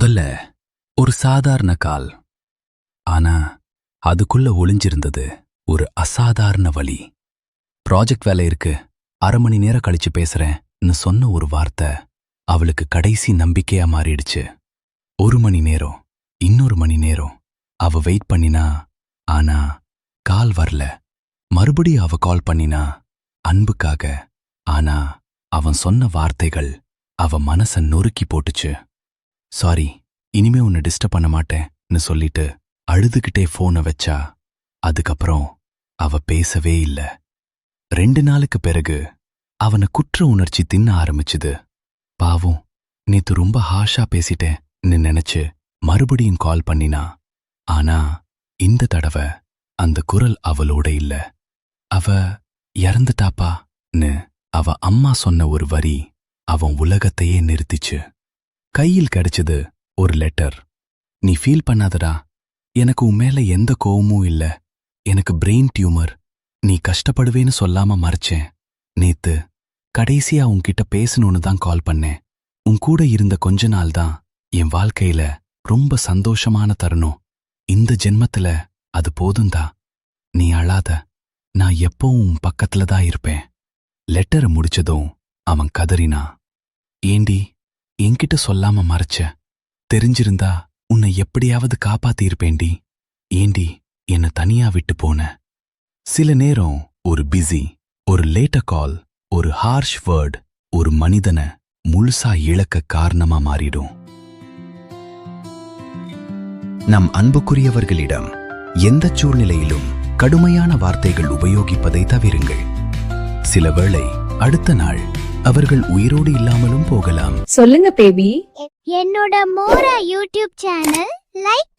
முதல்ல ஒரு சாதாரண கால். ஆனா அதுக்குள்ள ஒளிஞ்சிருந்தது ஒரு அசாதாரண வழி ப்ராஜெக்ட் வேலை இருக்கு அரை மணி நேரம் கழிச்சு பேசுறேன்னு சொன்ன ஒரு வார்த்தை அவளுக்கு கடைசி நம்பிக்கையா மாறிடுச்சு. ஒரு மணி நேரம் இன்னொரு மணி நேரம் அவ வெயிட் பண்ணினா ஆனா கால் வரல. மறுபடியும் அவ கால் பண்ணினா அன்புக்காக ஆனா அவன் சொன்ன வார்த்தைகள் அவ மனச நொறுக்கி போட்டுச்சு. சாரி இனிமே உன்னை டிஸ்டர்ப் பண்ண மாட்டேன்னு சொல்லிட்டு அழுதுகிட்டே போனை வச்சா அதுக்கப்புறம் அவ பேசவே இல்ல. ரெண்டு நாளுக்கு பிறகு அவன குற்ற உணர்ச்சி தின்ன ஆரம்பிச்சுது. பாவம் நேத்து ரொம்ப ஹாஷா பேசிட்டேன்னு நினைச்சு மறுபடியும் கால் பண்ணினா ஆனா இந்த தடவை அந்த குரல் அவளோட இல்ல. அவ இறந்துட்டாப்பான்னு அவ அம்மா சொன்ன ஒரு வரி அவன் உலகத்தையே நிறுத்திச்சு. கையில் கிடைச்சது ஒரு லெட்டர் நீ ஃபீல் பண்ணாதடா. எனக்கு உன் மேல எந்த கோவமும் இல்ல. எனக்கு பிரெயின் டியூமர் நீ கஷ்டப்படுவேன்னு சொல்லாம மறைச்சேன். நேத்து கடைசியா உன்கிட்ட பேசணும்னு தான் கால் பண்ணேன். உன் கூட இருந்த கொஞ்ச நாள் தான் என் வாழ்க்கையில ரொம்ப சந்தோஷமான தருணம். இந்த ஜென்மத்துல அது போதும்தா நீ அழாத. நான் எப்பவும் உன் பக்கத்துல தான் இருப்பேன். லெட்டரை முடிச்சதும் அவன் கதறினா ஏண்டி என்கிட்ட சொல்லாம மறைச்ச. தெரிஞ்சிருந்தா உன்னை எப்படியாவது காப்பாத்தியிருப்பேண்டி ஏண்டி என்ன தனியா விட்டு போன. சில நேரம் ஒரு பிஸி ஒரு லேட்ட கால் ஒரு ஹார்ஷ் வேர்ட் ஒரு மனிதனை முழுசா இழக்க காரணமா மாறிடும். நம் அன்புக்குரியவர்களிடம் எந்த சூழ்நிலையிலும் கடுமையான வார்த்தைகள் உபயோகிப்பதை தவிருங்கள். சில வேளை அடுத்த நாள் அவர்கள் உயிரோடு இல்லாமலும் போகலாம். சொல்லுங்க பேபி. என்னோட மோரா யூடியூப் சேனல் லைக்